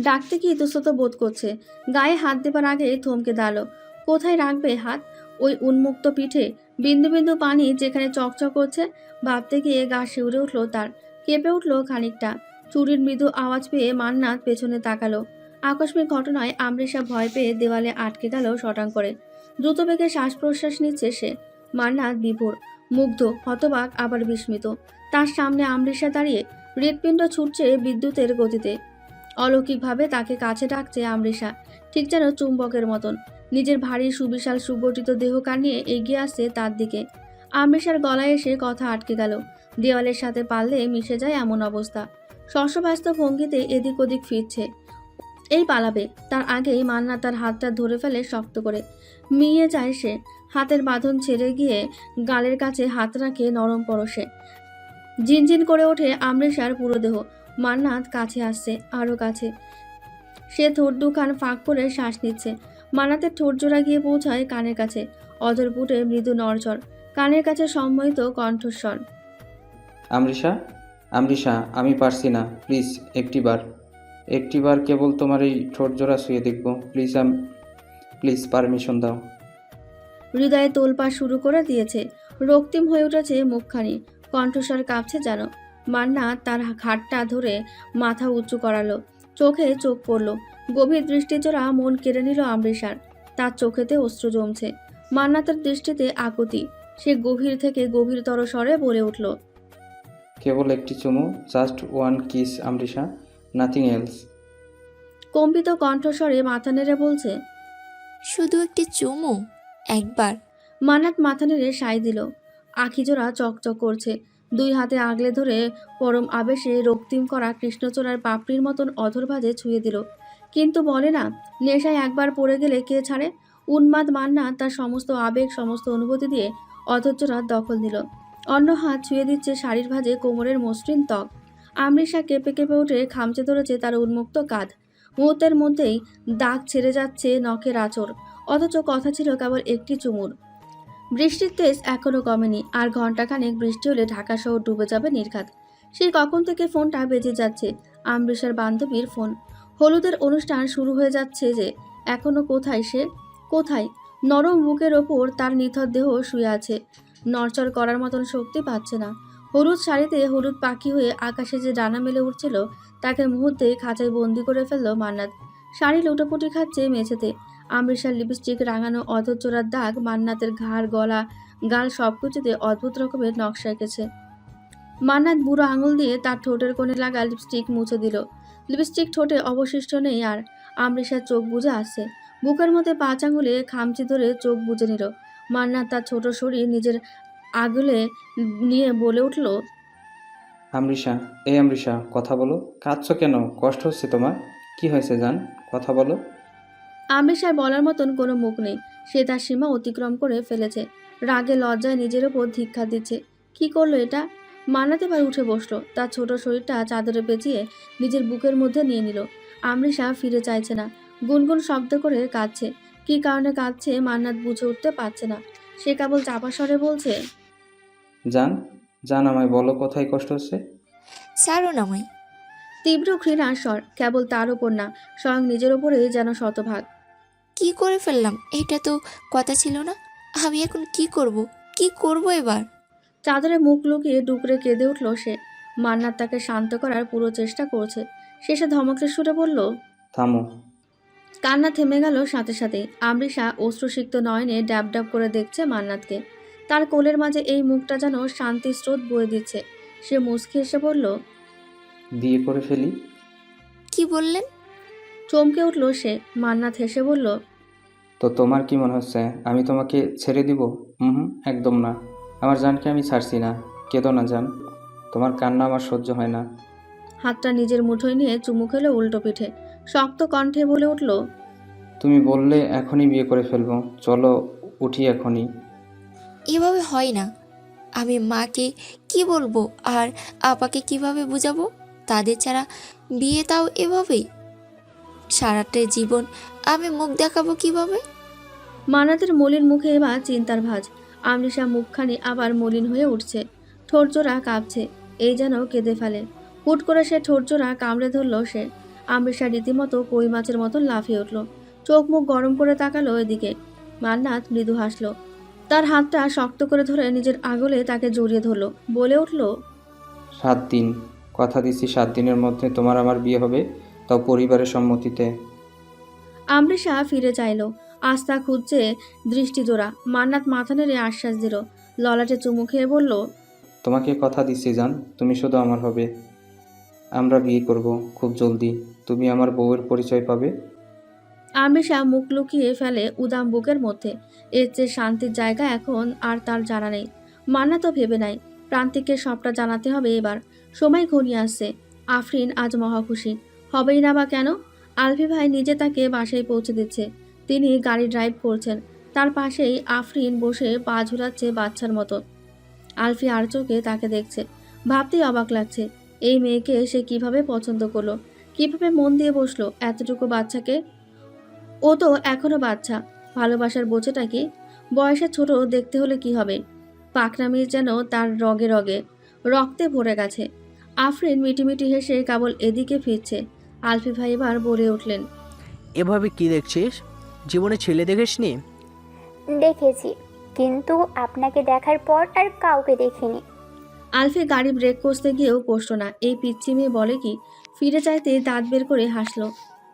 ডাকতে কি ইতস্তত বোধ করছে? গায়ে হাত দেবার আগে থমকে দাঁড়াল। কোথায় রাখবে হাত? ওই উন্মুক্ত পিঠে, বিন্দু বিন্দু পানি যেখানে চকচক করছে, ভাবতে গিয়ে গা শিউরে উঠল তার। কেঁপে উঠল খানিকটা। চুরির মৃদু আওয়াজ পেয়ে মান্নাত পেছনে তাকালো। আকস্মিক ঘটনায় আমরিশা ভয় পেয়ে দেওয়ালে আটকে গেল শটাং করে দ্রুত বেগে শ্বাস প্রশ্বাস নিচ্ছে সে। মান্নাত বিভোর, মুগ্ধ, হতবাক, আবার বিস্মিত। তার সামনে আমরিশা দাঁড়িয়ে হৃৎপিণ্ড ছুটছে বিদ্যুতের গতিতে। অলৌকিকভাবে তাকে কাছে ডাকছে আমরিশা ঠিক যেন চুম্বকের মতন। নিজের ভারী সুবিশাল সুগঠিত দেহ কানিয়ে এগিয়ে আসছে তার দিকে। আমরিশার গলায় এসে কথা আটকে গেল। দেওয়ালের সাথে পাললে মিশে যায় এমন অবস্থা। শস্যব্যস্ত ভঙ্গিতে এদিক ওদিক ফিরছে। এই পালাবে, তার আগেই মান্না তার হাতটা ধরে ফেলে শক্ত করে। মিয়ে যায় সে। হাতের বাঁধন ছেড়ে গিয়ে গালের কাছে হাত রাখে নরম পরশে। ঝিনঝিন করে ওঠে আমরেশার পুরো দেহ। মান্নাত কাছে আসছে আরও কাছে। সে ঠোঁট দুখান ফাঁক করে শ্বাস নিচ্ছে। মান্নাতের ঠোঁট জোড়া গিয়ে পৌঁছায় কানের কাছে। অধর পুটে মৃদু নড়চড় কানের কাছে সম্মোহিত কণ্ঠস্বর। আমরিশা আমরিশা আমি পারছি না। প্লিজ একটিবার একটিবার কেবল তোমার এই ঠোঁট জোড়া শুয়ে দেখব। প্লিজ আম প্লিজ পারমিশন দাও। হৃদয়ে তোলপা শুরু করে দিয়েছে। রক্তিম হয়ে উঠেছে মুখখানি। কণ্ঠস্বর কাঁপছে যেন। মান্না তার ঘাটটা ধরে মাথা উঁচু করালো। চোখে চোখ পড়ল। গভীর দৃষ্টিচোরা মন কেড়ে নিল আমরিশার। তার চোখেতে অশ্রু জমছে। মান্না তার দৃষ্টিতে আকুতি। সে গভীর থেকে গভীরতর স্বরে বলে উঠল কেবল একটি চুমু just one kiss Amrisha nothing else. কম্পিত কণ্ঠস্বরে মাথা নেড়ে বলছে শুধু একটি চুমু একবার। মান্নাত মাথা নেড়ে সাই দিল। আখিজোড়া চকচক করছে। দুই হাতে আগলে ধরে পরম আবেশে রক্তিম করা কৃষ্ণচূড়ার পাপড়ির মতন অধরভাজে ছুঁয়ে দিল। কিন্তু বলে না, নেশায় একবার পড়ে গেলে কে ছাড়ে? উন্মাদ মান্না তার সমস্ত আবেগ, সমস্ত অনুভূতি দিয়ে অধৈর্যরার দখল নিল। অন্য হাত ছুঁয়ে দিচ্ছে শাড়ির ভাজে কোমরের মসৃণ ত্বক। আমৃষা কেঁপে কেঁপে উঠে খামচে ধরেছে তার উন্মুক্ত কাঁধ। মুহূর্তের মধ্যেই দাগ ছেড়ে যাচ্ছে নখের আঁচড়। অথচ কথা ছিল কেবল একটি চুমুর। বৃষ্টির তেজ এখনও কমেনি, আর ঘন্টাখানেক বৃষ্টি হলে ঢাকা শহর ডুবে যাবে নির্ঘাত। সেই কখন থেকে ফোনটা বেজে যাচ্ছে আমরিশার বান্ধবীর ফোন। হলুদের অনুষ্ঠান শুরু হয়ে যাচ্ছে যে এখনও কোথায় সে? কোথায়? নরম বুকের ওপর তার নিথর দেহ শুয়ে আছে। নড়চড় করার মতন শক্তি পাচ্ছে না। হলুদ শাড়িতে হলুদ পাখি হয়ে আকাশে যে ডানা মেলে উঠছিল, তাকে মুহূর্তে খাঁচায় বন্দি করে ফেলল মান্নাত। শাড়ি লুটোপুটি খাচ্ছে মেঝেতে। আমরিশার লিপস্টিক রাঙানো অধৈর্যরার দাগ, মান্নাতের ঘাড়, গলা, গাল সবকিছুতে অদ্ভুত রকমের নকশা এঁকেছে। মান্নাত বুড়ো আঙুল দিয়ে তার ঠোঁটের কোণে লাগা লিপস্টিক মুছে দিল। লিপস্টিক ঠোঁটে অবশিষ্ট নেই আর আমরিশার চোখ বুঝে আসছে। বুকের মধ্যে পাঁচ আঙুলে খামচি ধরে চোখ বুঝে নিল। মান্নাত তার ছোট শরীর নিজের আগলে নিয়ে বলে উঠল আমৃষা এই আমরিশা কথা বলো। কাঁদছো কেন? কষ্ট হচ্ছে তোমার। কি হয়েছে জান? কথা বলো। আমরিশার বলার মতন কোনো মুখ নেই। সে তার সীমা অতিক্রম করে ফেলেছে। রাগে লজ্জায় নিজের ওপর ধিক্ষা দিচ্ছে। কি করল এটা? মানাতে পারে উঠে বসল। তার ছোট শরীরটা চাদরে পেঁচিয়ে নিজের বুকের মধ্যে নিয়ে নিল। আমরিশা ফিরে চাইছে না। গুনগুন শব্দ করে কাঁদছে। কী কারণে কাঁদছে মান্নাত বুঝে উঠতে পারছে না। সে কেবল চাপা স্বরে বলছে জান জান আমায় বলো কোথায় কষ্ট হচ্ছে? ছাড়ুন আমায়। তীব্র ঘৃণার স্বর কেবল তার ওপর না স্বয়ং নিজের ওপরেই যেন শতভাগ। কি করে ফেললাম? এটা তো কথা ছিল না। আমি এখন কি করব? কি করব এবার? চাদরে মুখ লুকিয়ে ডুকরে কেঁদে উঠল সে। মান্নাত তাকে শান্ত করার পুরো চেষ্টা করছে। শেষে ধমকের সুরে বলল থামো। কান্না থেমে গেল সাথে সাথে। আমরিশা অশ্রুসিক্ত নয়নে ড্যাব ড্যাব করে দেখছে মান্নাতকে। তার কোলের মাঝে এই মুখটা যেন শান্তি স্রোত বয়ে দিচ্ছে। সে মুচকি এসে বলল বিয়ে করে ফেলি। কি বললেন? চমকে উঠল সে। মান্নাত হেসে বলল তো তোমার কি মনে হচ্ছে? আমি তোমাকে ছেড়ে দিব? হুম একদম না। আমার জানকে আমি ছাড়ছি না। কেঁদো না জান। তোমার কান্না আমার সহ্য হয় না। হাতটা নিজের মুঠোয় নিয়ে চুমু খেলো উল্টো পিঠে। শক্ত কণ্ঠে বলে উঠল তুমি বললে এখনই বিয়ে করে ফেলব। চলো উঠি এখনই। এভাবে হয় না। আমি মাকে কি বলব? আর আপাকে কীভাবে বোঝাবো? তাদের ছাড়া বিয়ে তাও এভাবেই। সারাটা জীবন আমি মুখ দেখাবো কীভাবে? মানাতের মলিন মুখে এবার চিন্তার ভাঁজ। আমরিশা মুখখানি আবার মলিন হয়ে উঠছে। ঠোঁটজোড়া কাঁপছে এই যেন কেঁদে ফেলে। হুট করে সে ঠোঁটজোড়া কামড়ে ধরল সে। আমরিশা রীতিমতো কই মাছের মতন লাফিয়ে উঠল। চোখ মুখ গরম করে তাকালো এদিকে। মান্নাত মৃদু হাসলো। তার হাতটা শক্ত করে ধরে নিজের আগলে তাকে জড়িয়ে ধরলো। বলে উঠল সাত দিন কথা দিচ্ছি সাত দিনের মধ্যে তোমার আমার বিয়ে হবে তাও পরিবারের সম্মতিতে। আমরিশা ফিরে চাইল। আস্থা খুঁজছে দৃষ্টি জোড়া। মান্নাত মাথা নেড়ে আশ্বাস দিল। ললাটে চুমু খেয়ে বলল তোমাকে কথা দিচ্ছি জান তুমি শুধু আমার হবে। আমরা বিয়ে করব খুব জলদি। তুমি আমার বউয়ের পরিচয় পাবে। আমিষা মুখ লুকিয়ে ফেলে উদাম বুকের মধ্যে। এর চেয়ে শান্তির জায়গা এখন আর তার জানা নেই। মান্না তো ভেবে নাই। প্রান্তিককে সবটা জানাতে হবে এবার। সময় ঘনিয়ে আসছে আফরিন আজ মহা খুশি। হবেই না বা কেন? আলফি ভাই নিজে তাকে বাসায় পৌঁছে দিচ্ছে। তিনি গাড়ি ড্রাইভ করছেন। তার পাশেই আফরিন বসে পা ঝুলাচ্ছে বাচ্চার মতো। আলফি আর চোখে তাকে দেখছে। ভাবতেই অবাক লাগছে, এই মেয়েকে সে কীভাবে পছন্দ করল? কীভাবে মন দিয়ে বসল এতটুকু বাচ্চাকে? ও তো এখনও বাচ্চা। ভালোবাসার বোঝেটা কি? বয়সে ছোট দেখতে হলে কি হবে? পাকনামির যেন তার রগে রগে। রক্তে ভরে গেছে। আফরিন মিটিমিটি হেসে কেবল এদিকে ফিরছে। আলফি ভাই এবার বলে উঠলেন এভাবে কি দেখছিস? জীবনে ছেলে দেখিসনি? দেখেছি কিন্তু আপনাকে দেখার পর আর কাউকে দেখিনি। আলফি গাড়ি ব্রেক করতে গিয়েও কষল না। এই পিচ্ছি মেয়ে বলে কি ফিরে চাইতে দাঁত বের করে হাসলো।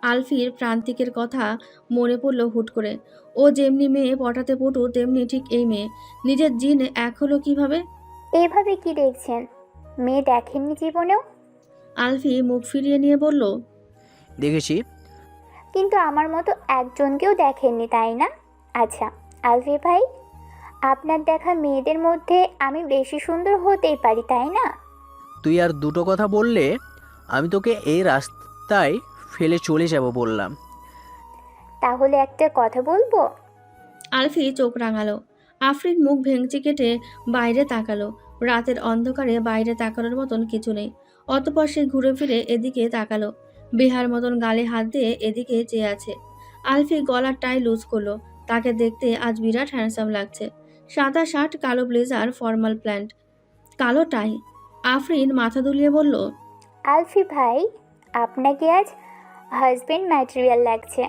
আলফির প্রান্তিকের কথা মনে পড়ল হুট করে। ও যেমনি মেয়ে পটাতে পটু তেমনি ঠিক এই মেয়ে। নিজের জিন এক হলো কীভাবে? এভাবে কি দেখছেন? মেয়ে দেখেননি জীবনেও? আলফি মুখ ফিরিয়ে নিয়ে বলল দেখেছি। কিন্তু আমার মতো একজনকেও দেখেননি তাই না? আচ্ছা আলফি ভাই আপনার দেখা মেয়েদের মধ্যে আমি বেশি সুন্দর হতেই পারি তাই না? তুই আর দুটো কথা বললে আমি তোকে এই রাস্তায় ফেলে চলে যাব বললাম। তাহলে একটা কথা বলব? আলফি চোখ রাঙালো। আফরিন মুখ ভেঙচি কেটে বাইরে তাকালো। রাতের অন্ধকারে বাইরে তাকানোর মতন কিছু নেই। অতপর সে ঘুরে ফিরে এদিকে তাকালো। বিহার মতন গালে হাত দিয়ে এদিকে চেয়ে আছে। আলফি গলার টাই লুজ করল। তাকে দেখতে আজ বিরাট হ্যান্ডসাম লাগছে। সাদা শার্ট কালো ব্লেজার ফর্মাল প্ল্যান্ট কালো টাই। আফরিন মাথা দুলিয়ে বলল আলফি ভাই আপনাকে আজ হাজবেন্ড ম্যাটেরিয়াল লাগছে।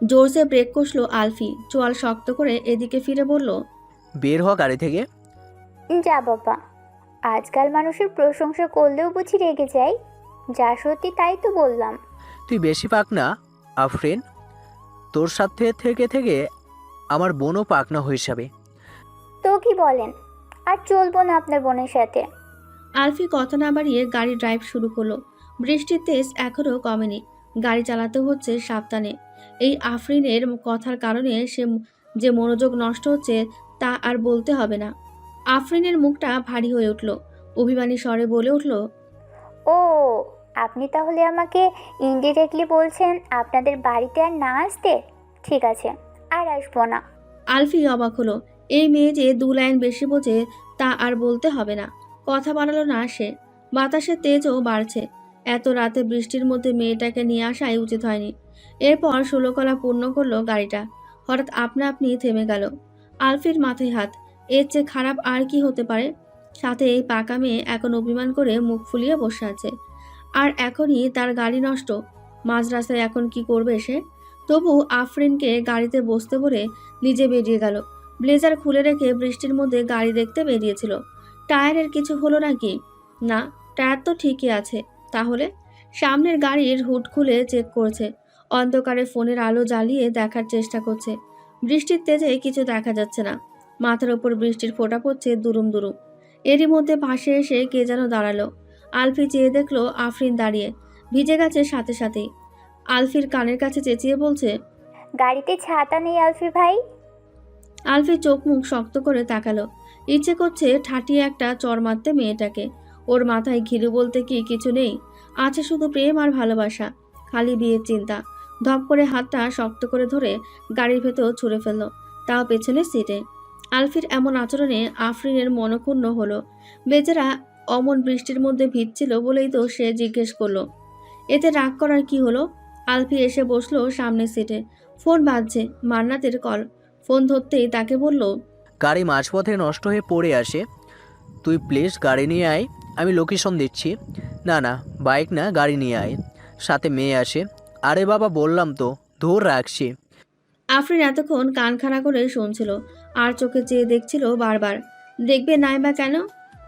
জোরসে ব্রেক কষলো আলফি। চোয়াল শক্ত করে এদিকে ফিরে বলল বের হ গাড়ি থেকে। যা বাবা। আজকাল মানুষের প্রশংসা করলেও বুঝি রেগে যাই যা সত্যি তাই তো বললাম। তুই বেশি পাক না আফরিন। তোর সাথে থেকে থেকে আমার বোনও পাকনা হয়ে যাবে। তো কি বলেন? আর চলবো না আপনার বোনের সাথে। আলফি কথা না বাড়িয়ে গাড়ি ড্রাইভ শুরু করল। বৃষ্টির তেজ এখনও কমেনি। গাড়ি চালাতে হচ্ছে সাবধানে। এই আফরিনের কথার কারণে সে যে মনোযোগ নষ্ট হচ্ছে তা আর বলতে হবে না। আফরিনের মুখটা ভারী হয়ে উঠল। অভিমানী স্বরে বলে উঠল ও আপনি তাহলে আমাকে ইনডিরেক্টলি বলছেন আপনাদের বাড়িতে আর না আসতে? ঠিক আছে আর আসব না। আলফি অবাক হলো এই মেয়ে যে দু লাইন বেশি বোঝে তা আর বলতে হবে না। কথা বাড়ালো না সে। বাতাসের তেজও বাড়ছে। এত রাতে বৃষ্টির মধ্যে মেয়েটাকে নিয়ে আসাই উচিত হয়নি। এরপর ষোলকলা পূর্ণ করল গাড়িটা। হঠাৎ আপনা আপনি থেমে গেল। আলফির মাথায় হাত। এর চেয়ে খারাপ আর কি হতে পারে? সাথে এই পাকা মেয়ে এখন অভিমান করে মুখ ফুলিয়ে বসে আছে। আর এখনই তার গাড়ি নষ্ট। মাঝ রাস্তায় এখন কি করবে সে? তবু আফরিনকে গাড়িতে বসতে বলে নিজে বেরিয়ে গেল। ব্লেজার খুলে রেখে বৃষ্টির মধ্যে গাড়ি দেখতে বেরিয়েছিল। টায়ারের কিছু হলো নাকি? না, টায়ার তো ঠিকই আছে। তাহলে? সামনের গাড়ির হুড খুলে চেক করছে। অন্ধকারে ফোনের আলো জ্বালিয়ে দেখার চেষ্টা করছে। বৃষ্টির তেজে কিছু দেখা যাচ্ছে না। মাথার ওপর বৃষ্টির ফোঁটা পড়ছে দুরুম দুরুম। এরই মধ্যে পাশে এসে কে যেন দাঁড়াল। আলফি চেয়ে দেখল আফরিন দাঁড়িয়ে। ভিজে গেছে সাথে সাথেই। আলফির কানের কাছে চেঁচিয়ে বলছে গাড়িতে ছাতা নেই আলফি ভাই। আলফি চোখ মুখ শক্ত করে তাকালো। ইচ্ছে করছে ঠাটিয়ে একটা চর মারতে মেয়েটাকে। ওর মাথায় ঘিরু বলতে কি কিছু নেই? আছে শুধু প্রেম আর ভালোবাসা খালি বিয়ের চিন্তা। ধপ করে হাতটা শক্ত করে ধরে গাড়ির ভেতর ছুঁড়ে ফেলল। তাও পেছনের সিটে আলফির এমন আচরণে আফরিনের মনক্ষুণ্ণ হলো। বেচারা অমন বৃষ্টির মধ্যে ভিজছিল বলেই তো সে জিজ্ঞেস করল। এতে রাগ করার কি হলো? আলফি এসে বসল সামনের সিটে ফোন বাজছে মান্নাতের কল ফোন ধরতেই তাকে বলল গাড়ি মাঝপথে নষ্ট হয়ে পড়ে আসে তুই প্লিজ গাড়ি নিয়ে আয় আমি লোকেশন দিচ্ছি। না না বাইক না গাড়ি নিয়ে আয়। সাথে মেয়ে আসে আরে বাবা বললাম তো ধর রাখছি। আফরিন এতক্ষণ কান খাড়া করে শুনছিল। আর চোখে চেয়ে দেখছিল বারবার। দেখবে নাই বা কেন?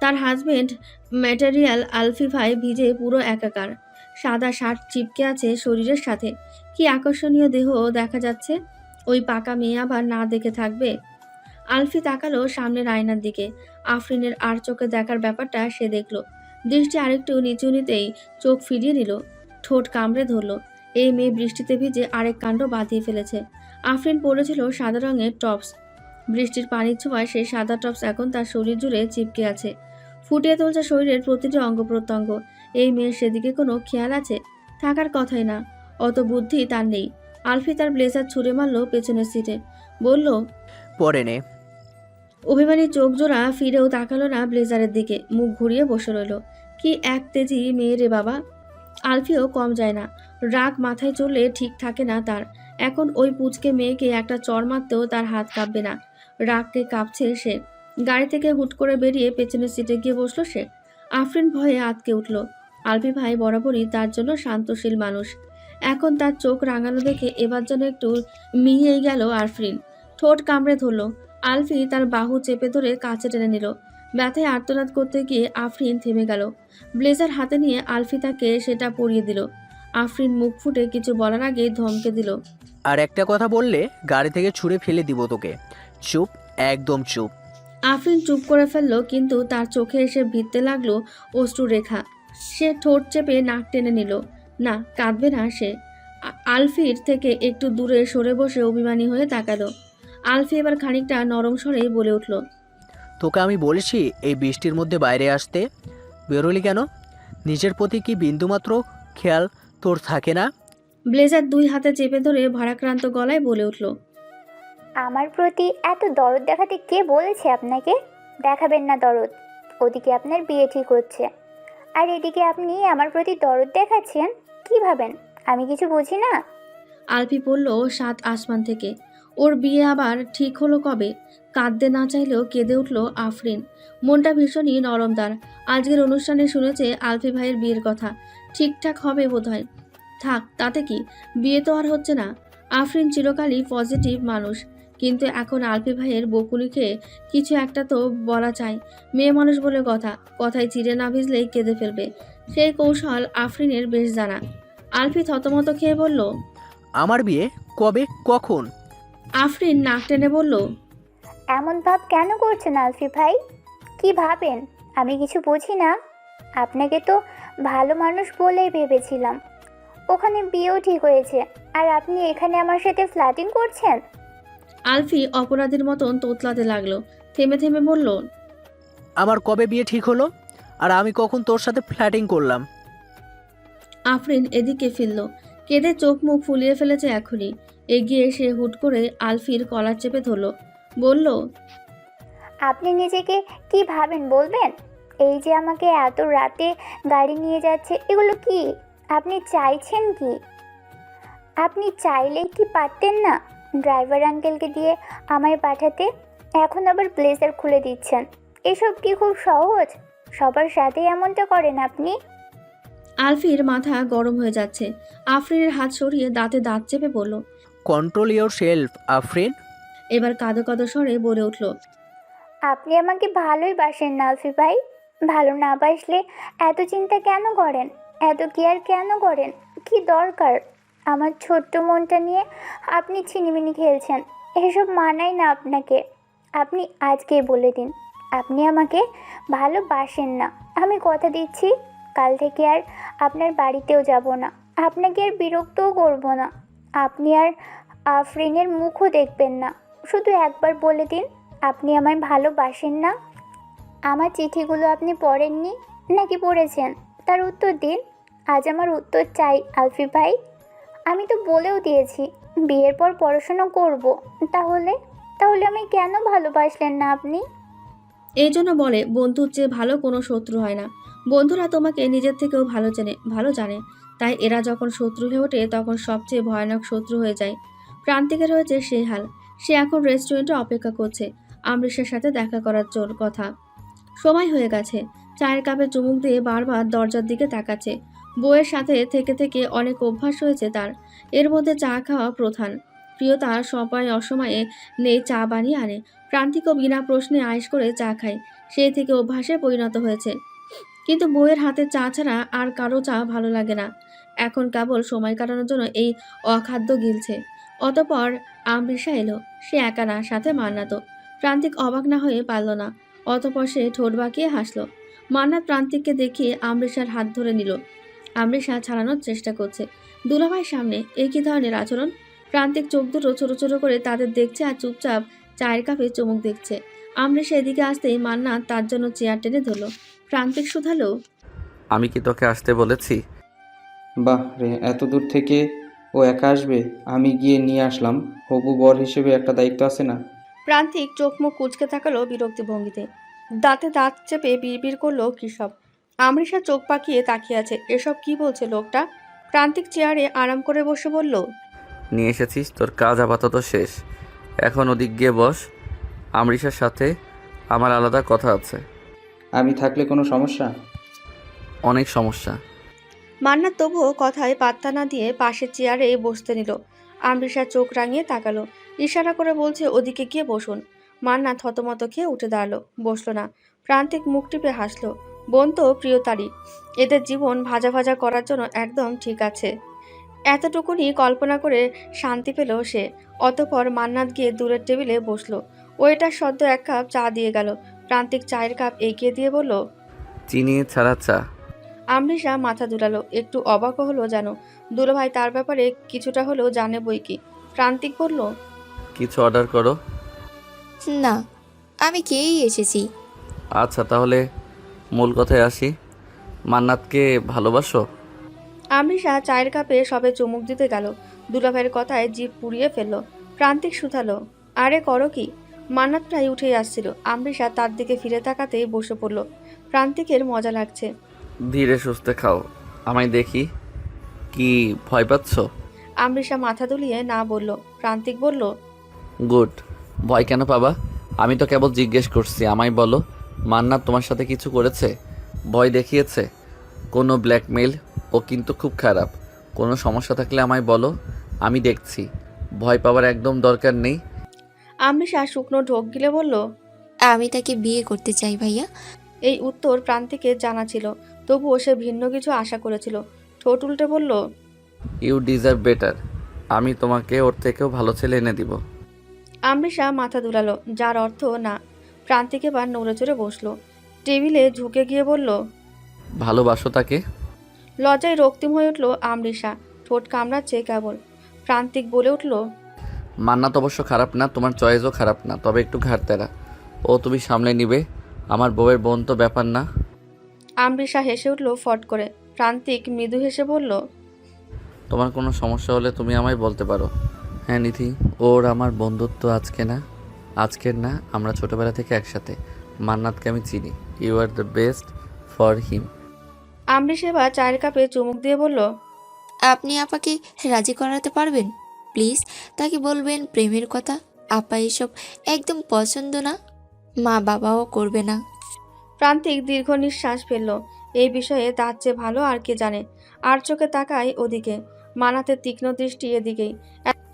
তার হাজবেন্ড ম্যাটেরিয়াল আলফিফাই ভিজে পুরো একাকার। সাদা শার্ট চিপকে আছে শরীরের সাথে। কি আকর্ষণীয় দেহ দেখা যাচ্ছে। ওই পাকা মেয়ে আবার না দেখে থাকবে? আলফি তাকালো সামনের আয়নার দিকে। আফরিনের আর চোখে দেখার ব্যাপারটা সে দেখল। দৃষ্টি আরেকটু নিচু নিতেই চোখ ফিরিয়ে নিল। ঠোঁট কামড়ে ধরলো। এই মেয়ে বৃষ্টিতে ভিজে আরেক কাণ্ড বাঁধিয়ে ফেলেছে। আফরিন পরেছিল সাদা রঙের টপস। বৃষ্টির পানির ছোঁয়ায় সেই সাদা টপস এখন তার শরীর জুড়ে চিপকে আছে। ফুটিয়ে তুলছে শরীরের প্রতিটি অঙ্গ প্রত্যঙ্গ। এই মেয়ের সেদিকে কোনো খেয়াল আছে? থাকার কথাই না। অত বুদ্ধি তার নেই। আলফি তার ব্লেজার ছুঁড়ে মারল পেছনের সিটে। বলল পরে নে। অভিমানী চোখ জোড়া ফিরেও তাকালো না ব্লেজারের দিকে। মুখ ঘুরিয়ে বসে রইল। কি এক তেজি মেয়ে রে বাবা। আলফিও কম যায় না। রাগ মাথায় চললে ঠিক থাকে না তার। এখন ওই পুচকে মেয়েকে একটা চর মারতেও তার হাত কাঁপবে না। রাগকে কাঁপছে সে। গাড়ি থেকে হুট করে বেরিয়ে পেছনের সিটে গিয়ে বসল সে। আফরিন ভয়ে আতকে উঠল। আলফি ভাই বরাবরই তার জন্য শান্তশীল মানুষ। এখন তার চোখ রাঙানো দেখে এবার যেন একটু মিহিয়ে গেল আফরিন। ঠোঁট কামড়ে ধরলো। আলফি তার বাহু চেপে ধরে কাছে টেনে নিল। ব্যথায় আর্তনাদ করতে গিয়ে আফরিন থেমে গেল। ব্লেজার হাতে নিয়ে আলফি তাকে সেটা পরিয়ে দিল। আফরিন মুখ ফুটে কিছু বলার আগে ধমকে দিল। আর একটা কথা বললে গাড়ি থেকে ছুঁড়ে ফেলে দিব তোকে। চুপ একদম চুপ। আফরিন চুপ করে ফেলল কিন্তু তার চোখে এসে ভিড়তে লাগল অশ্রু রেখা। সে ঠোঁট চেপে নাক টেনে নিল। না কাঁদবে না সে। আ- আলফির থেকে একটু দূরে সরে বসে অভিমানী হয়ে তাকালো। আলফি এবার খানিকটা নরম স্বরেই বলে উঠল তোকে আমি বলেছি এই বৃষ্টির মধ্যে বাইরে আসতে? বেরোলি কেন? নিজের প্রতি কি বিন্দুমাত্র খেয়াল তোর থাকে না? ব্লেজার দুই হাতে চেপে ধরে ভারাক্রান্ত গলায় বলে উঠল আমার প্রতি এত দরদ দেখাতে কে বলেছে আপনাকে? দেখাবেন না দরদ। ওদিকে আপনার বিয়ে ঠিক হচ্ছে। আর এদিকে আপনি আমার প্রতি দরদ দেখাচ্ছেন? কি ভাবেন? আমি কিছু বুঝি না? আলফি পড়ল সাত আসমান থেকে। ওর বিয়ে আবার ঠিক হলো কবে? কাঁদতে না চাইলেও কেঁদে উঠল আফরিন। মনটা ভীষণই নরম তার আজকের অনুষ্ঠানে শুনেছে আলফি ভাইয়ের বিয়ের কথা। ঠিকঠাক হবে বোধহয়। থাক, তাতে কি? বিয়ে তো আর হচ্ছে না। আফরিন চিরকালই পজিটিভ মানুষ। কিন্তু এখন আলফি ভাইয়ের খেয়ে কিছু একটা তো বলা চাই। মেয়ে মানুষ বলে কথা কথায় চিড়ে না ভিজলেই কেঁদে ফেলবে। সেই কৌশল আফরিনের বেশ জানা। আলফি থতমত খেয়ে বলল আমার বিয়ে কবে কখন? আফরিন নাক টেনে বলল এমন ভাব কেন করছেন আলফি ভাই? কি ভাবেন? আমি কিছু বুঝি না। আপনাকে তো ভালো মানুষ বলেই ভেবেছিলাম। ওখানে বিয়েও ঠিক হয়েছে। আর আপনি এখানে আমার সাথে ফ্ল্যাটিং করছেন? আলফি অপরাধীর মতন তোতলাতে লাগল। থেমে থেমে বলল আমার কবে বিয়ে ঠিক হলো? আর আমি কখন তোর সাথে ফ্ল্যাটিং করলাম? আফরিন এদিকে ফিরল। কেঁদে চোখ মুখ ফুলিয়ে ফেলেছে এখনই। এগিয়ে এসে হুট করে আলফির কলার চেপে ধরল। বলল আপনি নিজেকে কি ভাবেন বলবেন? এই যে আমাকে এত রাতে গাড়ি নিয়ে যাচ্ছে এগুলো কি? আপনি চাইছেন কি? আপনি চাইলেই কি পারতেন না? ড্রাইভার আঙ্কেলকে দিয়ে আমায় পাঠাতে এখন আবার ব্লেজার খুলে দিচ্ছেন। এসব কি খুব সহজ? সবার সাথে এমনটা করেন আপনি? আলফির মাথা গরম হয়ে যাচ্ছে। আফরিনের হাত সরিয়ে দাঁতে দাঁত চেপে বলল কন্ট্রোল ইয়োর সেলফ আফরিন। এবার কাঁদো কাঁদো স্বরে বলে উঠল আপনি আমাকে ভালোই বাসেন না আলফি ভাই। ভালো না বাসলে এত চিন্তা কেন করেন? এত কেয়ার কেন করেন? কি দরকার? আমার ছোট্ট মনটা নিয়ে আপনি ছিনিমিনি খেলছেন। এসব মানাই না আপনাকে। আপনি আজকেই বলে দিন, আপনি আমাকে ভালোবাসেন না। আমি কথা দিচ্ছি, কাল থেকে আর আপনার বাড়িতেও যাব না। আপনাকে আর বিরক্তও করব না। আপনি আর আফরিনের মুখও দেখবেন না। শুধু একবার বলে দিন, আপনি আমায় ভালোবাসেন না? আমার চিঠিগুলো আপনি পড়েননি নাকি পড়েছেন? তার উত্তর দিন। আজ আমার উত্তর চাই, আলফি ভাই। আমি তো বলেও দিয়েছি, বিয়ের পর পড়াশোনা করব। তাহলে? তাহলে আমি কেন ভালোবাসলেন না আপনি? এই জন্য বলে, বন্ধুর চেয়ে ভালো কোনো শত্রু হয় না। বন্ধুরা তোমাকে নিজের থেকেও ভালো চেনে, ভালো জানে। তাই এরা যখন শত্রু হয়ে ওঠে, তখন সবচেয়ে ভয়ানক শত্রু হয়ে যায়। প্রান্তিকের হয়েছে সেই হাল সে এখন রেস্টুরেন্টে অপেক্ষা করছে, আমৃষের সাথে দেখা করার জোর কথা। সময় হয়ে গেছে। চায়ের কাপে চুমুক দিয়ে বারবার দরজার দিকে তাকাচ্ছে। বউয়ের সাথে থেকে থেকে অনেক অভ্যাস হয়েছে তার। এর মধ্যে চা খাওয়া প্রধান। প্রিয়তা সময় অসময়ে নেই চা বানিয়ে আনে। প্রান্তিকও বিনা প্রশ্নে আয়েস করে চা খায়। সেই থেকে অভ্যাসে পরিণত হয়েছে। কিন্তু বউয়ের হাতে চা ছাড়া আর কারও চা ভালো লাগে না। এখন কেবল সময় কাটানোর জন্য এই অখাদ্য গিলছে। অতপর আমৃষা এলো। সে একা না, সাথে মান্নাতো। প্রান্তিক অবাক না হয়ে পারল না। অতপর সে ঠোঁট বাঁকিয়ে হাসলো। মান্নাত প্রান্তিককে দেখিয়ে আমৃষার হাত ধরে নিল। আমৃষা ছাড়ানোর চেষ্টা করছে। দুলাভাইয়ের সামনে এই কী ধরনের আচরণ। প্রান্তিক চোখ দুটো ছোটো ছোটো করে তাদের দেখছে আর চুপচাপ চায়ের কাপে চমুক দেখছে আমৃষা এদিকে আসতেই মান্না তার জন্য চেয়ার টেনে ধরলো। প্রান্তিক শুধালো আমি কি তোকে আসতে বলেছি? বাহ রে এত দূর থেকে ও একা আসবে আমি গিয়ে নিয়ে আসলাম। হবু বর হিসেবে একটা দায়িত্ব আছে না? প্রান্তিক চোখ মুখ কুচকে তাকালো বিরক্তি ভঙ্গিতে দাঁতে দাঁত চেপে বিড়বিড় করল কিসব আমৃষা চোখ পাকিয়ে তাকিয়ে আছে। এসব কি বলছে লোকটা? প্রান্তিক চেয়ারে আরাম করে বসে বলল নিয়ে এসেছিস তোর কাজ আপাতত শেষ। এখন ওদিক গিয়ে বস আমরিশার সাথে আমার আলাদা কথা আছে। আমি থাকলে কোনো সমস্যা? অনেক সমস্যা। মান্না তবুও কথায় পাত্তা না দিয়ে পাশের চেয়ারে বসতে নিল। আমৃষা চোখ রাঙিয়ে তাকালো। ইশারা করে বলছে ওদিকে গিয়ে বসুন। মান্না থতমত খেয়ে উঠে দাঁড়াল। বসল না। প্রান্তিক মুখ টিপে হাসলো। বোন তো প্রিয়তারই। এদের জীবন ভাজা ভাজা করার জন্য একদম ঠিক আছে। এতটুকুনি কল্পনা করে শান্তি পেল সে। অতপর মান্নাত গিয়ে দূরের টেবিলে বসল। ওয়েটার সদ্য এক কাপ চা দিয়ে গেল। প্রান্তিক চায়ের কাপ এগিয়ে দিয়ে বলল চিনি ছাড়া চা? আমৃষা মাথা দুলালো। একটু অবাক হলো যেন। দুলোভাই তার ব্যাপারে কিছুটা হলেও জানে বই কি। প্রান্তিক বলল কিছু অর্ডার করো? না আমি খেয়েই এসেছি। আচ্ছা তাহলে মূল কথায় আসি। মান্নাতকে ভালোবাসো? আমৃষা চায়ের কাপে সবে চুমুক দিতে গেল। দুলাভাইয়ের কথায় জিভ পুড়িয়ে ফেলল প্রান্তিক শুধালো আরে করো কি? মান্নাত প্রায় উঠেই আসছিল। আমৃষা তার দিকে ফিরে তাকাতেই বসে পড়ল। প্রান্তিকের মজা লাগছে। ধীরে সুস্থে খাও আমায় দেখি। কি ভয় পাচ্ছ? আমৃষা মাথা দুলিয়ে না বলল। প্রান্তিক বলল গুড ভয় কেন পাবা? আমি তো কেবল জিজ্ঞেস করছি আমায় বলো। মান্নাত তোমার সাথে কিছু করেছে? ভয় দেখিয়েছে? কোনো ব্ল্যাকমেল ও কিন্তু খুব খারাপ। কোনো সমস্যা থাকলে আমায় বলো আমি দেখছি। ভয় পাওয়ার একদম দরকার নেই। আমৃষা শুকনো ঢোক গিলে বলল আমি তাকে বিয়ে করতে চাই ভাইয়া। এই উত্তর প্রান্তিকের জানা ছিল। তবুও সে ভিন্ন কিছু আশা করেছিল। ঠোঁট উল্টে বলল ইউ ডিজার্ভ বেটার আমি তোমাকে ওর থেকেও ভালো ছেলে এনে দিব। আমৃষা মাথা দুলালো যার অর্থ না। প্রান্তিক এবার নড়ে চড়ে বসল। টেবিলে ঝুঁকে গিয়ে বলল ভালোবাসো তাকে। লজ্জায় রক্তিম হয়ে উঠল আমৃষা। ঠোঁট কামড়াচ্ছে কেবল। প্রান্তিক বলে উঠল মান্নাত অবশ্য খারাপ না তোমার চয়েসও খারাপ না তবে একটু ঘাটতেরা ও তুমি সামলে নিবে আমার বউয়ের বোন তো ব্যাপার না। আমৃষা হেসে উঠল ফট করে। প্রান্তিক মৃদু হেসে বলল তোমার কোনো সমস্যা হলে তুমি আমায় বলতে পারো। হ্যাঁ নিধি ওর আমার বন্ধুত্ব আজকে না? আজকের না আমরা ছোটবেলা থেকে একসাথে। মান্নাতকে আমি চিনি। You are the best for him Amrisha এবার চায়ের কাপে চুমুক দিয়ে বলল আপনি আপাকে রাজি করাতে পারবেন? প্লিজ তাকে বলবেন প্রেমের কথা। আপা এসব একদম পছন্দ না। মা বাবাও করবে না। প্রান্তিক দীর্ঘ নিঃশ্বাস ফেলল। এই বিষয়ে তার চেয়ে ভালো আর কে জানে। আর চোখে তাকায় ওদিকে। মানাতে তীক্ষ্ণ দৃষ্টি এদিকেই।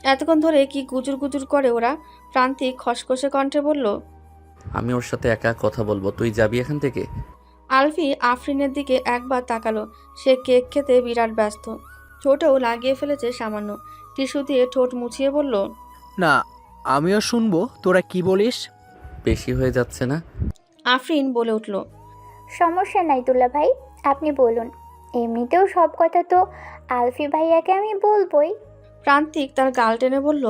এতক্ষণ ধরে কি গুজুর গুজুর করে ওরা? প্রান্তিক খসখসে কণ্ঠে বলল আমি ওর সাথে একা কথা বলব তুই যাবি এখান থেকে? আলফি আফরিনের দিকে একবার তাকালো। সে কেক খেতে বিরাট ব্যস্ত। ঠোঁটেও লাগিয়ে ফেলেছে সামান্য। টিস্যু দিয়ে ঠোঁট মুছিয়ে বলল না আমিও শুনব তোরা কি বলিস? বেশি হয়ে যাচ্ছে না? আফরিন বলে উঠল সমস্যা নাই দুলা ভাই আপনি বলুন। এমনিতেও সব কথা তো আলফি ভাইয়াকে আমি বলবই। প্রান্তিক তার গাল টেনে বলল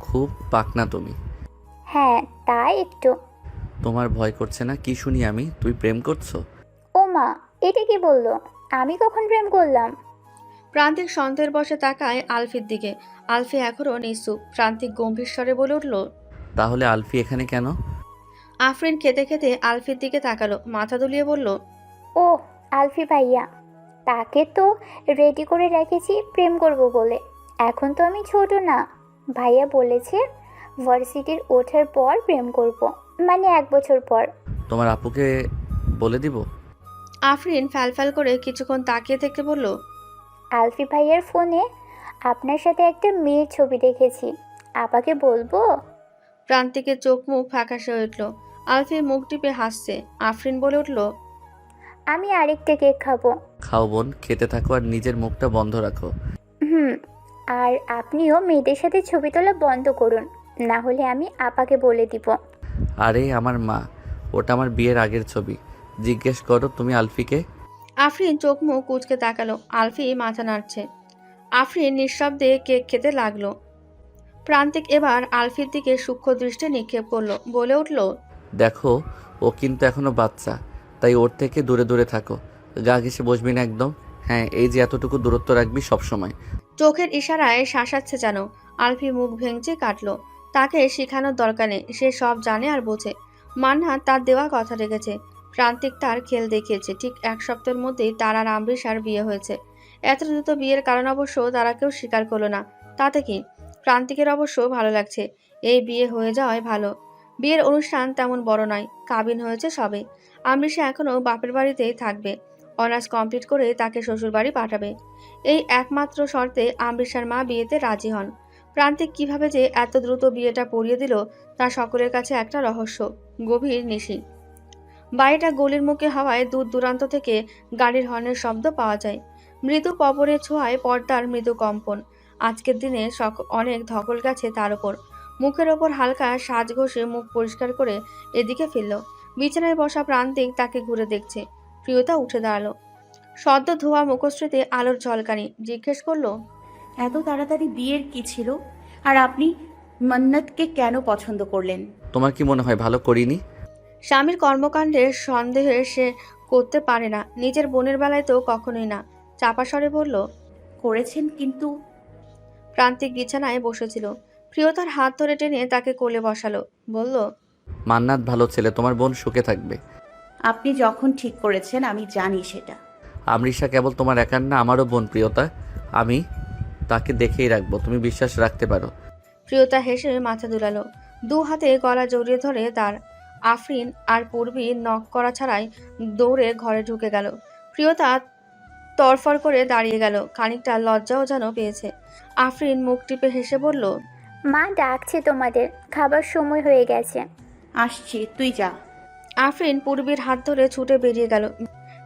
খুব পাকনা তুমি। হ্যাঁ তাই একটু। তোমার ভয় করছে না? কি শুনি আমি? তুই প্রেম করছ? ও মা এটা কি বলল? আমি কখন প্রেম করলাম? প্রান্তিক সন্দেহের বসে তাকায় আলফির দিকে। আলফি এখনও নিশ্চুপ প্রান্তিক গম্ভীর স্বরে বলে উঠল তাহলে আলফি এখানে কেন? আফরিন খেতে খেতে আলফির দিকে তাকালো মাথা দুলিয়ে বলল ও আলফি ভাইয়া তাকে তো রেডি করে রেখেছি প্রেম করব বলে। এখন তো আমি ছোট না। ভাইয়া বলেছে ভার্সিটির ওঠার পর প্রেম করব মানে এক বছর পর। তোমার আপুকে বলে দিব? আফরিন ফ্যালফ্যাল করে কিছুক্ষণ তাকিয়ে থেকে বলল আলফি ভাইয়ার ফোনে আপনার সাথে একটা মেয়ের ছবি দেখেছি। আপাকে বলব? প্রান্তিকের চোখ মুখ ফ্যাকাশে হয়ে উঠল। আলফি মুখ টিপে হাসছে। আফরিন বলে উঠল আমি আরেকটা কেক খাব। খাও বোন খেতে থাকো আর নিজের মুখটা বন্ধ রাখো। হুম আর আপনিও মেয়েদের সাথে ছবি তোলা বন্ধ করুন না হলে আমি আপাকে বলে দিব। আরে আমার মা ওটা আমার বিয়ের আগের ছবি। জিজ্ঞেস করো তুমি আলফিকে। আফরিন চোখ মুখ কুচকে তাকালো। আলফি মাথা নাড়ছে। আফরিন নিঃশব্দে কেক খেতে লাগল। প্রান্তিক এবার আলফির দিকে সূক্ষ্ম দৃষ্টি নিক্ষেপ করল। বলে উঠল দেখো ও কিন্তু এখনও বাচ্চা। তাই ওর থেকে দূরে দূরে থাকো। গা ঘেসে বসবি না একদম। হ্যাঁ এই যে এতটুকু দূরত্ব রাখবি সবসময়। চোখের ইশারায় শাসাচ্ছে যেন। আলফি মুখ ভেঙচে কাটলো। তাকে শেখানোর দরকার নেই, সে সব জানে আর বোঝে। মান্না তার দেওয়া কথা রেখেছে। প্রান্তিক তার খেল দেখিয়েছে। ঠিক এক সপ্তাহের মধ্যেই তার আর বিয়ে হয়েছে। এত দ্রুত বিয়ের কারণ অবশ্য তারা কেউ স্বীকার করল না। তাতে কি? প্রান্তিকের অবশ্য ভালো লাগছে। এই বিয়ে হয়ে যাওয়ায় ভালো। বিয়ের অনুষ্ঠান তেমন বড় নয়। কাবিন হয়েছে সবে। আমরিশা এখনও বাপের বাড়িতেই থাকবে। অনার্স কমপ্লিট করে তাকে শ্বশুরবাড়ি পাঠাবে। এই একমাত্র শর্তে আমরিশার মা বিয়েতে রাজি হন। প্রান্তিক কীভাবে যে এত দ্রুত বিয়েটা পড়িয়ে দিল, তা সকলের কাছে একটা রহস্য, গভীর নিশি। বাড়িটা গলির মুখে হাওয়ায় দূর দূরান্ত থেকে গাড়ির হর্নের শব্দ পাওয়া যায়। মৃদু পবনের ছোঁয়ায় পর্দার মৃদু কম্পন। আজকের দিনে সক, অনেক ধকল গেছে তার ওপর মুখের ওপর হালকা সাজ ঘষে মুখ পরিষ্কার করে এদিকে ফিরল। বিছানায় বসা প্রান্তিক তাকে ঘুরে দেখছে। প্রিয়তা উঠে দাঁড়াল। সদ্য ধোয়া মুখশ্রীতে আলোর ঝলকানি। জিজ্ঞেস করল এত তাড়াতাড়ি বিয়ের কি ছিল? আর আপনি মন্নতকে কেন পছন্দ করলেন? তোমার কি মনে হয় ভালো করিনি? স্বামীর কর্মকাণ্ডে সন্দেহে সে করতে পারে না। নিজের বোনের বেলায় তো কখনোই না। চাপা স্বরে বলল করেছেন কিন্তু। প্রান্তিক বিছানায় বসেছিল। প্রিয়তার হাত ধরে টেনে তাকে কোলে বসালো। বলল মান্নাত ভালো ছেলে তোমার বোন সুখে থাকবে। আপনি যখন ঠিক করেছেন আমি জানি সেটা। আমরিশা কেবল তোমার একার না আমারও বোন প্রিয়তা। আমি তাকে দেখেই রাখব তুমি বিশ্বাস রাখতে পারো। প্রিয়তা হেসে মাথা দুলালো। দু হাতে গলা জড়িয়ে ধরে তার আফরিন আর পূর্বী নখ করা ছাড়াই দৌড়ে ঘরে ঢুকে গেল। প্রিয়তা তরফর করে দাঁড়িয়ে গেল খানিকটা লজ্জাও যেন পেয়েছে। আফরিন মুখ টিপে হেসে বলল মা ডাকছে তোমাদের খাবার সময় হয়ে গেছে। আসছি তুই যা। আফরিন পূর্বীর হাত ধরে ছুটে বেরিয়ে গেল।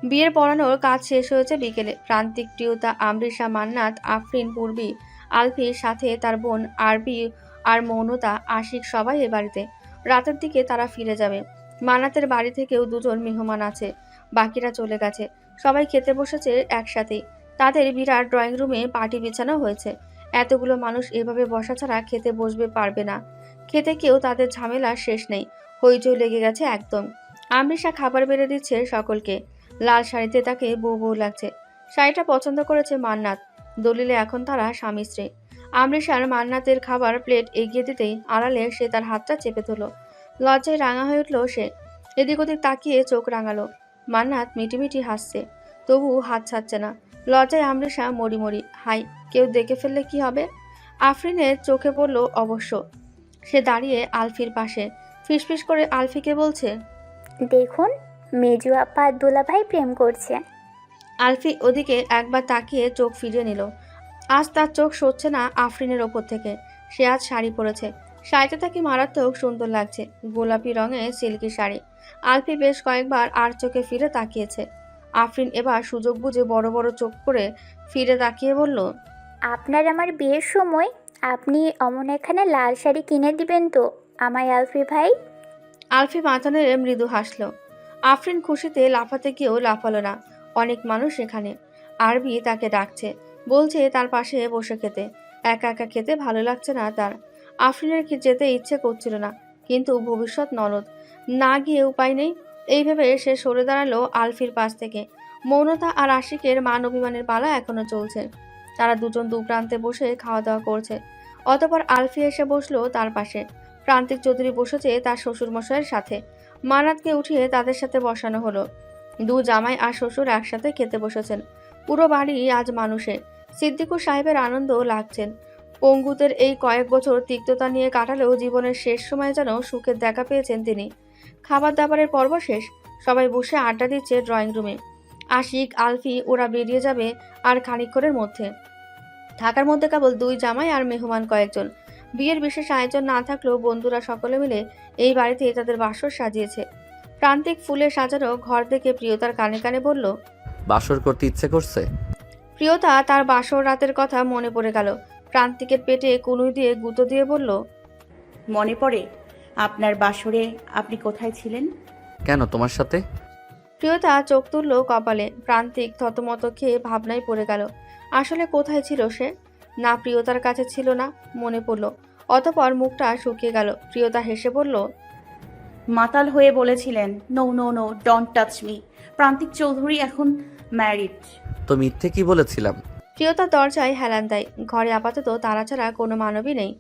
বিয়ের পড়ানোর কাজ শেষ হয়েছে বিকেলে। প্রান্তিক প্রিয়তা আমরিশা মান্নাত, আফরিন পূর্বী, আলফির সাথে তার বোন আরবি আর মৌনতা, আশিক সবাই এ বাড়িতে। রাতের দিকে তারা ফিরে যাবে। মান্নাতের বাড়ি থেকেও দুজন মেহমান আছে। বাকিরা চলে গেছে। সবাই খেতে বসেছে একসাথেই। তাদের বিরাট ড্রয়িং রুমে পার্টি বিছানো হয়েছে। এতগুলো মানুষ এভাবে বসা ছাড়া খেতে বসবে পারবে না। খেতে কেউ তাদের ঝামেলা শেষ নেই। হইচই লেগে গেছে একদম। আমৃষা খাবার বেড়ে দিচ্ছে সকলকে। লাল শাড়িতে তাকে বউ বউ লাগছে। শাড়িটা পছন্দ করেছে মান্নাত। দলিলে এখন তারা স্বামী স্ত্রী। আমরিশার মান্নাতের খাবার প্লেট এগিয়ে দিতেই আড়ালে সে তার হাতটা চেপে ধরল। লজ্জায় রাঙা হয়ে উঠল সে। এদিক ওদিক তাকিয়ে চোখ রাঙালো। মান্নাত মিটিমিটি হাসছে। তবু হাত ছাড়ছে না। লজ্জায় আমৃষা মরি মরি। হাই, কেউ দেখে ফেললে কি হবে? আফরিনের চোখে পড়ল অবশ্য। সে দাঁড়িয়ে আলফির পাশে। ফিসফিস করে আলফিকে বলছে দেখুন মেজু আপা আর দুলাভাই প্রেম করছে। আলফি ওদিকে একবার তাকিয়ে চোখ ফিরিয়ে নিল। আজ তার চোখ সরছে না আফরিনের ওপর থেকে। সে আজ শাড়ি পরেছে। শাড়িতে তাকে মারাত্মক সুন্দর লাগছে। গোলাপি রঙে সিল্কি শাড়ি। আলফি বেশ কয়েকবার আর চোখে ফিরে তাকিয়েছে। আফরিন এবার সুযোগ বুঝে বড় বড় চোখ করে ফিরে তাকিয়ে বলল আপনার আমার বিয়ের সময় আপনি অমন এখানে লাল শাড়ি কিনে দিবেন তো? আমায় আলফি ভাই? আলফি মাথা মৃদু হাসলো। আফরিন খুশিতে লাফাতে গিয়েও লাফালো না। অনেক মানুষ এখানে। আরবি তাকে ডাকছে। বলছে তার পাশে বসে খেতে। একা একা খেতে ভালো লাগছে না তার। আফরিনের যেতে ইচ্ছে করছিল না, কিন্তু ভবিষ্যৎ ননদ। না গিয়ে উপায় নেই। এই ভেবে সে সরে দাঁড়াল আলফির পাশ থেকে। মৌনতা আর আশিকের মান অভিমানের পালা এখনও চলছে। তারা দুজন দু প্রান্তে বসে খাওয়া দাওয়া করছে। অতপর আলফি এসে বসল তার পাশে। প্রান্তিক চৌধুরী বসেছে তার শ্বশুরমশাইয়ের সাথে। মানাতকে উঠিয়ে তাদের সাথে বসানো হলো। দু জামাই আর শ্বশুর একসাথে খেতে বসেছেন। পুরো বাড়ি আজ মানুষে সিদ্দিকুর সাহেবের আনন্দ লাগছেন। পঙ্গুদের এই কয়েক বছর তিক্ততা নিয়ে কাটালেও জীবনের শেষ সময় যেন সুখের দেখা পেয়েছেন তিনি। খাবার দাবারের পর্ব শেষ। সবাই বসে আড্ডা দিচ্ছে ড্রয়িং রুমে। আশিক, আলফি, ওরা বেরিয়ে যাবে আর খানিক্ষণের মধ্যে। থাকার মধ্যে কেবল দুই জামাই আর মেহমান কয়েকজন। বিয়ের বিশেষ আয়োজন না থাকলেও বন্ধুরা সকলে মিলে এই বাড়িতে তাদের বাসর সাজিয়েছে। প্রান্তিক ফুলে সাজানো ঘর থেকে প্রিয়তার কানে কানে বলল বাসর করতে ইচ্ছে করছে? প্রিয়তা তার বাসর রাতের কথা মনে পড়ে গেল। প্রান্তিকের পেটে কুনুই দিয়ে গুঁতো দিয়ে বলল মনে পড়ে আপনার বাসরে আপনি কোথায় ছিলেন? কেন তোমার সাথে? প্রিয়তা চোখ তুলল কপালে। প্রান্তিক থতমত খেয়ে ভাবনায় পড়ে গেল আসলে কোথায় ছিল সে? না প্রিয়তার কাছে ছিল না মনে পড়ল। অতপর মুখটা শুকিয়ে গেল। প্রিয়তা হেসে বলল মাতাল হয়ে বলেছিলেন no no no don't touch me Prantik Chowdhury এখন ম্যারিড তো মিথ্যে কি বলেছিলাম? প্রিয়তা দরজায় হেলান দেয়। ঘরে আপাতত তারা ছাড়া কোনো মানবই নেই।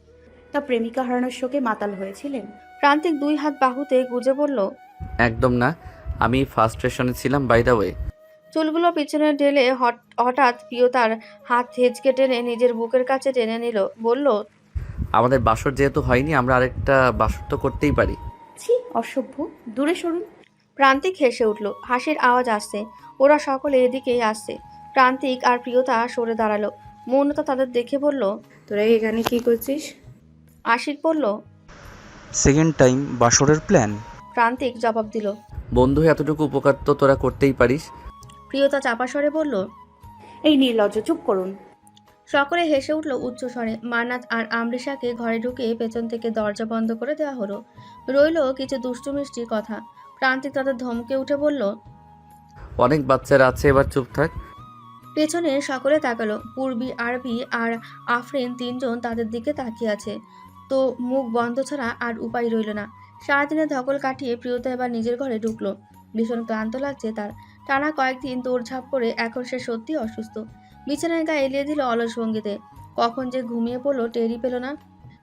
তা প্রেমিকা হারানোর শোকে মাতাল হয়েছিলেন? প্রান্তিক দুই হাত বাহুতে গুজে বলল একদম না আমি ফার্স্ট স্টেশনে ছিলাম বাই দ্য ওয়ে চুলগুলো পিছনে ঢেলে হট- হঠাৎ প্রিয়তার হাত হেঁচকে টেনে নিজের বুকের কাছে টেনে নিল। বলল আমাদের বাসর যেহেতু হয়নি আমরা আরেকটা বাসর তো করতেই পারি। ছি অসভ্য। দূরে সরুন। প্রান্তিক হেসে উঠল। হাসির আওয়াজ আসছে। ওরা সকলে এদিকেই আসছে। প্রান্তিক আর প্রিয়তা সরে দাঁড়াল। মৌনতা তাদের দেখে বলল তোরা এখানে কি করছিস? আশিক বলল সেকেন্ড টাইম বাসরের প্ল্যান? প্রান্তিক জবাব দিল বন্ধু এতটুকু উপকার তো তোরা করতেই পারিস। প্রিয়তা চাপা স্বরে বলল এই নির্লজ্জ চুপ করুন। সকলে হেসে উঠল উচ্চ স্বরে। মান্নাত আর আমরিশাকে ঘরে ঢুকে পেছন থেকে দরজা বন্ধ করে দেওয়া হলো। রইল কিছু দুষ্টু মিষ্টি কথা। প্রান্তিক তাদের ধমকে উঠে বলল অনেক বাচ্চারা আছে এবার চুপ থাক। পেছনে সকলে তাকালো। পূর্বী আরবি আর আফরিন তিনজন তাদের দিকে তাকিয়ে আছে। তো মুখ বন্ধ ছাড়া আর উপায় রইল না। সারাদিনে ধকল কাটিয়ে প্রিয়তা এবার নিজের ঘরে ঢুকলো। ভীষণ ক্লান্ত লাগছে তার। টানা কয়েকদিন দৌড়ঝাঁপ করে এখন সে সত্যি অসুস্থ। বিছানায় গায়ে এলিয়ে দিল অলস ভঙ্গিতে। কখন যে ঘুমিয়ে পড়ল, টেরই পেল না।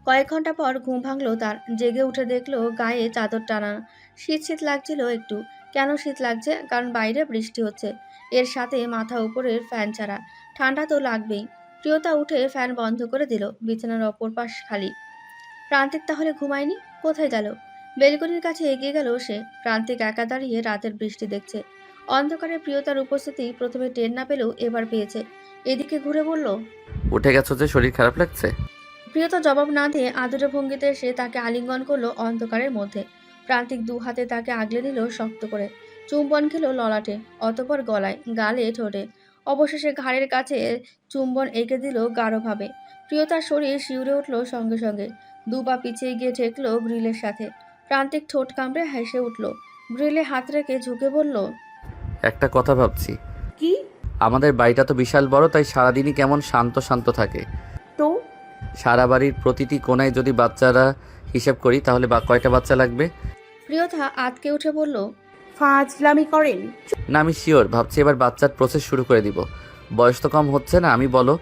কয়েক ঘণ্টা পর ঘুম ভাঙলো তার। জেগে উঠে দেখল, গায়ে চাদর টানা। শীত শীত লাগছিল একটু। কেন শীত লাগছে? কারণ বাইরে বৃষ্টি হচ্ছে। এর সাথে মাথা উপরের ফ্যান ছাড়া। ঠান্ডা তো লাগবেই। প্রিয়তা উঠে ফ্যান বন্ধ করে দিল, বিছানার অপর পাশ খালি। প্রান্তিক তাহলে ঘুমায়নি? কোথায় গেল? বেলকনির কাছে এগিয়ে গেল সে। প্রান্তিক একা দাঁড়িয়ে রাতের বৃষ্টি দেখছে। অন্ধকারে প্রিয়তার উপস্থিতি প্রথমে টের না পেলেও এবার পেয়েছে। এদিকে ঘুরে বলল উঠে গেছো যে শরীর খারাপ লাগছে? প্রিয়তা জবাব না দিয়ে আদুরে ভঙ্গিতে এসে তাকে আলিঙ্গন করল অন্ধকারের মধ্যে। প্রান্তিক দু হাতে তাকে আগলে নিল শক্ত করে। চুম্বন খেলো ললাটে অতপর গলায় গালে ঠোঁটে। অবশেষে ঘাড়ের কাছে চুম্বন এঁকে দিল গাঢ়ভাবে। প্রিয়তার শরীর শিউরে উঠল সঙ্গে সঙ্গে। দু পা পিছিয়ে গিয়ে ঠেকলো গ্রিলের সাথে। প্রান্তিক ঠোঁট কামড়ে হেসে উঠল। গ্রিলে হাত রেখে ঝুঁকে বলল একটা কথা ভাবছি। কি? আমাদের বাড়িটা তো বিশাল বড় তাই সারাদিনই কেমন শান্ত শান্ত থাকে। তো? সারা বাড়ির প্রতিটি কোনায় যদি বাচ্চারা হিসেব করি তাহলে বা কয়টা বাচ্চা লাগবে? প্রিয়তা আতকে উঠে বলল ফাজলামি করেন। না আমি শিওর ভাবছি এবার বাচ্চার প্রসেস শুরু করে দিব। বয়স তো কম হচ্ছে না আমি বলো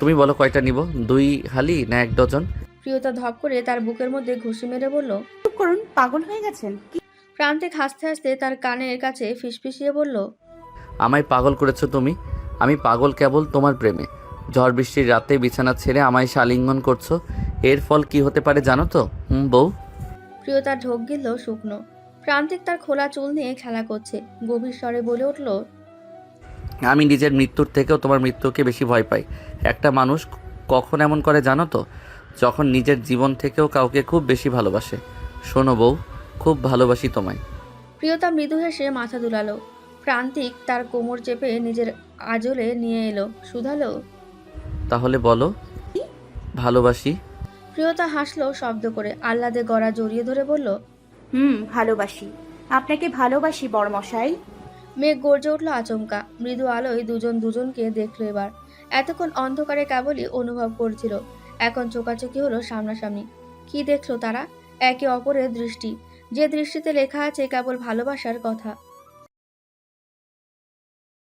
তুমি বলো কয়টা নিব? দুই হালি না এক ডজন? প্রিয়তা ধপ করে তার বুকের মধ্যে ঘুষি মেরে বলল করুন পাগল হয়ে গেছেন। কি প্রান্তিক হাসতে হাসতে তার কানের কাছে ফিসফিসিয়ে বলল আমায় পাগল করেছ তুমি? আমি পাগল কেবল তোমার প্রেমে। ঝড় বৃষ্টির রাতে বিছানা ছেড়ে আমায় শালিঙ্গন করছ? এর ফল কি হতে পারে জানো তো? হুম বউ? প্রিয়তা ঢোক গিল শুকনো। প্রান্তিক তার খোলা চুল নিয়ে খেলা করছে। গভীর স্বরে বলে উঠল আমি নিজের মৃত্যুর থেকেও তোমার মৃত্যুকে বেশি ভয় পাই। একটা মানুষ কখন এমন করে জানো তো? যখন নিজের জীবন থেকেও কাউকে খুব বেশি ভালোবাসে। শোনো বউ খুব ভালোবাসি তোমায়। প্রিয়তা মৃদু হেসে মাথা দুলালো। প্রান্তিক তার কোমর চেপে নিজের আজলে নিয়ে এলো। শুধালো? তাহলে বলো। ভালোবাসি। প্রিয়তা হাসলো শব্দ করে। আহ্লাদে গড়া জড়িয়ে ধরে বলল হুম ভালোবাসি। আপনাকে ভালোবাসি বড়মশাই। মেঘ গর্জে উঠল আচমকা। মৃদু আলোয় দুজন দুজনকে দেখল এবার। এতক্ষণ অন্ধকারে কেবলই অনুভব করছিল। এখন চোকাচোকি হলো সামনাসামনি। কি দেখল তারা? একে অপরের দৃষ্টি। যে দৃষ্টিতে লেখা আছে কেবল ভালোবাসার কথা।